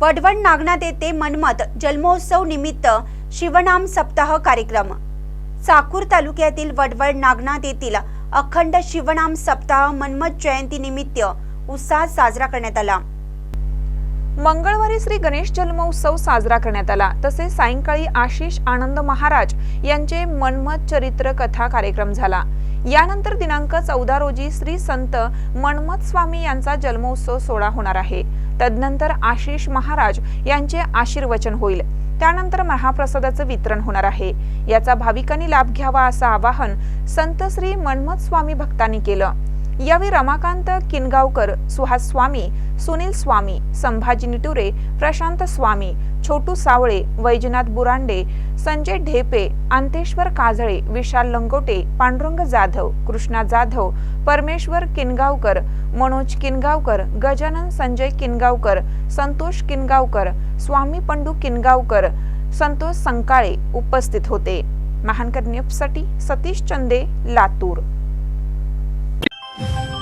वडवण नागनाथ येथे मनमत जन्मोत्सव निमित्त शिवनाम सप्ताह कार्यक्रम. चाकूर तालुक्यातील वडवण नागनाथ येथील अखंड शिवनाम सप्ताह मनमत जयंती निमित्त उत्साहात साजरा करण्यात आला. मंगळवारी श्री गणेश जन्मोत्सव साजरा करण्यात आला. तसेच सायंकाळी आशिष आनंद महाराज यांचे मनमत चरित्र कथा कार्यक्रम झाला. यानंतर दिनांक चौदा रोजी श्री संत मनमत स्वामी यांचा जन्मोत्सव सोहळा होणार आहे. तदनंतर आशिष महाराज यांचे आशीर्वचन होईल. त्यानंतर महाप्रसादाचं वितरण होणार आहे. याचा भाविकांनी लाभ घ्यावा असं आवाहन संत श्री मनमत स्वामी भक्तांनी केलं. यावेळी रमाकांत किनगावकर सुहास स्वामी सुनील स्वामी संभाजी निटुरे प्रशांत स्वामी छोटू सावळे वैजनाथ बुरांडे संजय ढेपे अंतेश्वर काजळे विशाल लंगोटे पांडुरंग जाधव कृष्णा जाधव परमेश्वर किनगावकर मनोज किनगावकर गजानन संजय किनगावकर संतोष किनगावकर स्वामी पंडू किनगावकर संतोष संकाळे उपस्थित होते. महानकर न्यूजसाठी सतीश चंदे लातूर. you